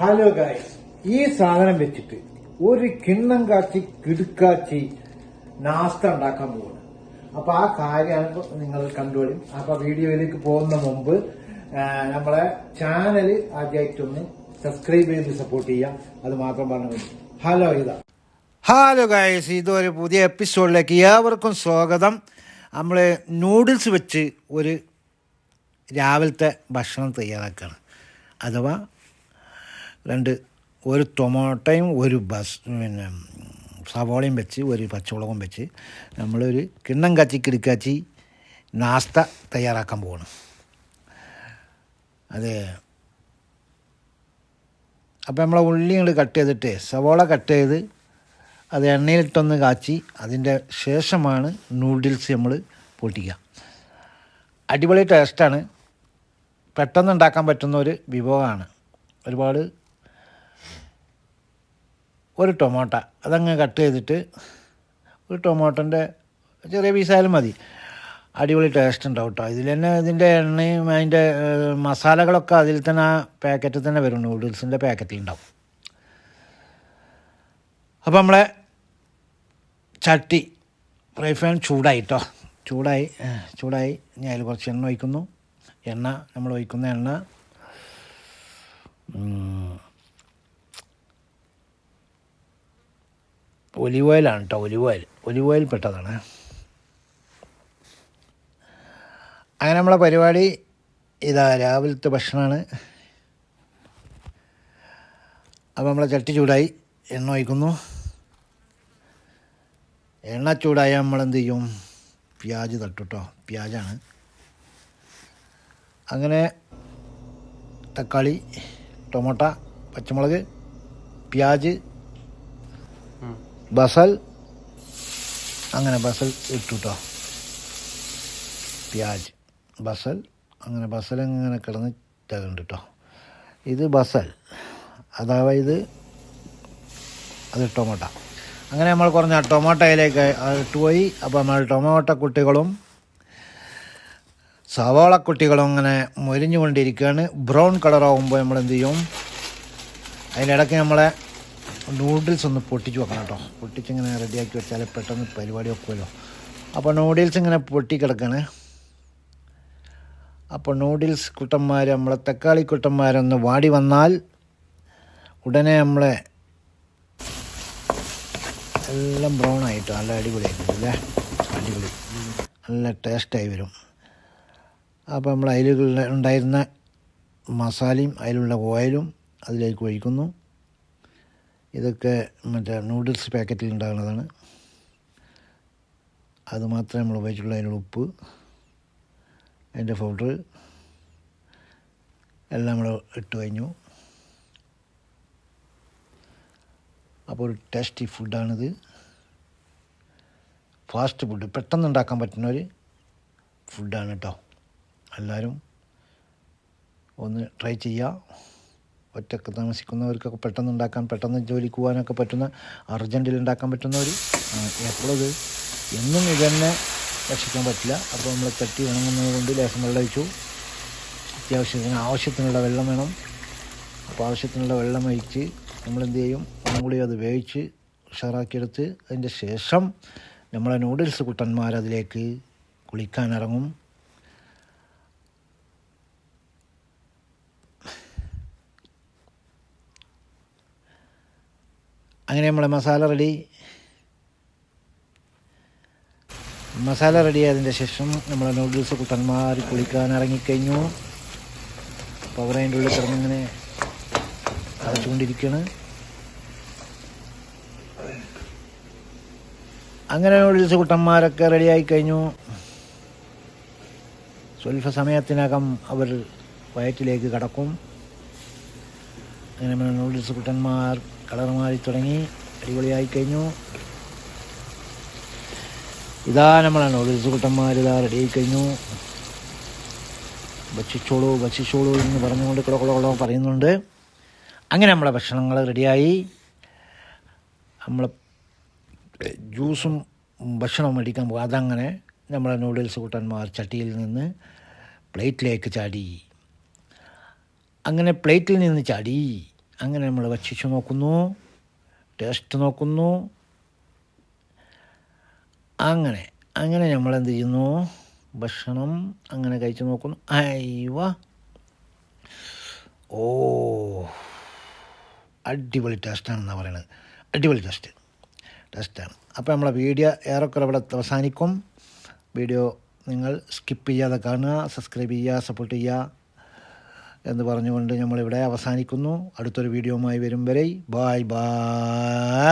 Hello guys ഈ സാധനം വെച്ചിട്ട് ഒരു കിണ്ണം കാച്ചി കിടുക്കാച്ചി നാസ്ത ഉണ്ടാക്കാൻ പോവാണ്. അപ്പൊ ആ കാര്യമാണ് നിങ്ങൾ കണ്ടോളും അപ്പൊ വീഡിയോയിലേക്ക് പോകുന്ന മുമ്പ് നമ്മളെ ചാനൽ ആദ്യമായിട്ടൊന്ന് സബ്സ്ക്രൈബ് ചെയ്ത് സപ്പോർട്ട് ചെയ്യാം. അത് മാത്രം പറഞ്ഞു ഹലോ ഇതാ. ഹലോ ഗായ്സ് ഇതൊരു പുതിയ എപ്പിസോഡിലേക്ക് ഏവർക്കും സ്വാഗതം. നമ്മൾ നൂഡിൽസ് വെച്ച് ഒരു രാവിലത്തെ ഭക്ഷണം തയ്യാറാക്കുകയാണ് അഥവാ രണ്ട് ഒരു ടൊമാറ്റോയും ഒരു ബസ് പിന്നെ സവോളയും വെച്ച് ഒരു പച്ചമുളകും വെച്ച് നമ്മളൊരു കിണ്ണം കാച്ചി കിടുക്കാച്ചി നാസ്ത തയ്യാറാക്കാൻ പോകണം അതെ. അപ്പോൾ നമ്മളെ ഉള്ളി കട്ട് ചെയ്തിട്ട് സവോള കട്ട് ചെയ്ത് അത് എണ്ണയിലിട്ടൊന്ന് കാച്ചി അതിന്റെ ശേഷമാണ് നൂഡിൽസ് നമ്മൾ പൊട്ടിക്കുക. അടിപൊളി ടേസ്റ്റാണ്. പെട്ടെന്ന് ഉണ്ടാക്കാൻ പറ്റുന്ന ഒരു വിഭവമാണ്. ഒരുപാട് ഒരു ടൊമാറ്റ അതങ്ങ് കട്ട് ചെയ്തിട്ട് ഒരു ടൊമാറ്റോന്റെ ചെറിയ പീസായാലും മതി. അടിപൊളി ടേസ്റ്റ് ഉണ്ടാവും കേട്ടോ ഇതിൽ തന്നെ ഇതിന്റെ എണ്ണയും അതിന്റെ മസാലകളൊക്കെ അതിൽ തന്നെ ആ പാക്കറ്റിൽ തന്നെ വരും. നൂഡിൽസിന്റെ പാക്കറ്റിൽ ഉണ്ടാവും. അപ്പോൾ നമ്മളെ ചട്ടി ഫ്രൈ ഫാൻ ചൂടായി കേട്ടോ ചൂടായി ചൂടായി. ഞാൻ അതിൽ കുറച്ച് എണ്ണ ഒഴിക്കുന്നു. എണ്ണ നമ്മൾ ഒഴിക്കുന്ന എണ്ണ. ഒലിവ് ഓയിലാണ് കേട്ടോ ഒലിവ് ഓയിൽ ഒലിവ് ഓയിൽ പെട്ടതാണ് അങ്ങനെ നമ്മളെ പരിപാടി ഇതാ രാവിലത്തെ ഭക്ഷണമാണ്. അപ്പോൾ നമ്മളെ ചട്ടി ചൂടായി എണ്ണ ഒഴിക്കുന്നു. എണ്ണ ചൂടായ നമ്മളെന്ത് ചെയ്യും? പ്യാജ് തട്ടുട്ടോ പ്യാജാണ്. അങ്ങനെ തക്കാളി ടൊമാറ്റ പച്ചമുളക് പ്യാജ്. ബസൽ. അങ്ങനെ ബസൽ ഇട്ടു കേട്ടോ പ്യാജ്. ബസൽ. അങ്ങനെ ബസൽ അങ്ങനെ കിടന്ന് തകണ്ട് കേട്ടോ ഇത് ബസൽ. ഇത് അത് ടൊമാറ്റ. അങ്ങനെ നമ്മൾ കുറഞ്ഞ ടൊമാറ്റോയിലേക്ക് ഇട്ടുപോയി അപ്പോൾ നമ്മൾ ടൊമാറ്റോ കുട്ടികളും സവാള കുട്ടികളും അങ്ങനെ മൊരിഞ്ഞുകൊണ്ടിരിക്കുകയാണ്. ബ്രൗൺ കളറാകുമ്പോൾ നമ്മൾ എന്ത് ചെയ്യും? അതിനിടയ്ക്ക് നമ്മളെ നൂഡിൽസ് ഒന്ന് പൊട്ടിച്ച് വെക്കണം കേട്ടോ. പൊട്ടിച്ച് ഇങ്ങനെ റെഡിയാക്കി വെച്ചാൽ പെട്ടെന്ന് പരിപാടി വെക്കുമല്ലോ. അപ്പോൾ നൂഡിൽസ് ഇങ്ങനെ പൊട്ടി കിടക്കണേ. അപ്പോൾ നൂഡിൽസ് കുട്ടന്മാർ നമ്മളെ തക്കാളി കുട്ടന്മാരൊന്ന് വാടി വന്നാൽ ഉടനെ നമ്മളെ എല്ലാം ബ്രൗൺ ആയിട്ട് നല്ല അടിപൊളിയായിട്ട് അല്ലേ? അടിപൊളി. നല്ല ടേസ്റ്റായി വരും. അപ്പോൾ നമ്മൾ അതിൽ ഉണ്ടായിരുന്ന മസാലയും അതിലുള്ള ഓയിലും അതിലേക്ക് ഒഴിക്കുന്നു. ഇതൊക്കെ മറ്റേ നൂഡിൽസ് പാക്കറ്റിൽ ഉണ്ടാകുന്നതാണ്. അത് മാത്രമേ നമ്മൾ ഉപയോഗിച്ചുള്ളൂ. അതിനുള്ള ഉപ്പ് അതിന്റെ പൗഡർ എല്ലാം നമ്മൾ ഇട്ട് കഴിഞ്ഞു. അപ്പോൾ ഒരു ടേസ്റ്റി ഫുഡാണിത് ഫാസ്റ്റ് ഫുഡ് പെട്ടെന്ന് ഉണ്ടാക്കാൻ പറ്റുന്ന ഒരു ഫുഡാണ് കേട്ടോ എല്ലാവരും ഒന്ന് ട്രൈ ചെയ്യുക. ഒറ്റയ്ക്ക് താമസിക്കുന്നവർക്കൊക്കെ പെട്ടെന്ന് ഉണ്ടാക്കാൻ പെട്ടെന്ന് ജോലിക്ക് പോകാനൊക്കെ പറ്റുന്ന അർജന്റിൽ ഉണ്ടാക്കാൻ പറ്റുന്നവർ എപ്പോഴത്? എന്നും ഇതന്നെ രക്ഷിക്കാൻ പറ്റില്ല. അപ്പോൾ നമ്മൾ ചട്ടി ഉണങ്ങുന്നത് കൊണ്ട് ലേശം വെള്ളം ഒഴിച്ചു. അത്യാവശ്യത്തിന് ആവശ്യത്തിനുള്ള വെള്ളം വേണം. അപ്പോൾ ആവശ്യത്തിനുള്ള വെള്ളം ഒഴിച്ച് നമ്മൾ എന്ത് ചെയ്യും? ഒന്നും കൂടി അത് വേവിച്ച് ഉഷാറാക്കിയെടുത്ത് അതിന്റെ ശേഷം നമ്മളെ നൂഡിൽസ് കുട്ടന്മാരതിലേക്ക് കുളിക്കാനിറങ്ങും. അങ്ങനെ നമ്മളെ മസാല റെഡി. മസാല റെഡി ആയതിന്റെ ശേഷം നമ്മളെ നൂഡിൽസ് കുട്ടന്മാർ കുളിക്കാൻ ഇറങ്ങിക്കഴിഞ്ഞു. പവർ അതിന്റെ ഉള്ളിൽ കിടന്നിങ്ങനെ അടച്ചുകൊണ്ടിരിക്കുകയാണ്. അങ്ങനെ നൂഡിൽസ് കുട്ടന്മാരൊക്കെ റെഡിയായി കഴിഞ്ഞു. സ്വൽഫ സമയത്തിനകം അവർ വയറ്റിലേക്ക് കടക്കും. അങ്ങനെ നമ്മുടെ നൂഡിൽസ് കുട്ടന്മാർ കളർ മാറി തുടങ്ങി അടിപൊളിയായി കഴിഞ്ഞു. ഇതാ നമ്മളെ നൂഡിൽസ് കുട്ടന്മാർ ഇതാ ആയി കഴിഞ്ഞു. ഭക്ഷിച്ചോളൂ ഭക്ഷിച്ചോളൂ എന്ന് പറഞ്ഞുകൊണ്ട് കുള പറയുന്നുണ്ട്. അങ്ങനെ നമ്മളെ ഭക്ഷണങ്ങൾ റെഡിയായി നമ്മൾ ജ്യൂസും ഭക്ഷണവും മേടിക്കാൻ പോകും അതങ്ങനെ നമ്മളെ നൂഡിൽസ് കുട്ടന്മാർ ചട്ടിയിൽ നിന്ന് പ്ലേറ്റിലേക്ക് ചാടി. അങ്ങനെ പ്ലേറ്റിൽ നിന്ന് ചാടി. അങ്ങനെ നമ്മൾ ഭക്ഷിച്ചു നോക്കുന്നു ടേസ്റ്റ് നോക്കുന്നു. അങ്ങനെ അങ്ങനെ നമ്മൾ എന്ത് ചെയ്യുന്നു? ഭക്ഷണം അങ്ങനെ കഴിച്ചു നോക്കുന്നു. അയ്യോ. ഓ. അടിപൊളി ടേസ്റ്റാണെന്നാണ് പറയണത്. അടിപൊളി ടേസ്റ്റ് ടേസ്റ്റാണ് അപ്പോൾ നമ്മളെ വീഡിയോ ഏറെക്കുറെ ഇവിടെ അവസാനിക്കും. വീഡിയോ നിങ്ങൾ സ്കിപ്പ് ചെയ്യാതെ കാണുക സബ്സ്ക്രൈബ് ചെയ്യുക സപ്പോർട്ട് ചെയ്യുക. എന്ന് പറഞ്ഞുകൊണ്ട് നമ്മളിവിടെ അവസാനിക്കുന്നു. അടുത്തൊരു വീഡിയോയുമായി വരും വരെ ബായ് ബായ്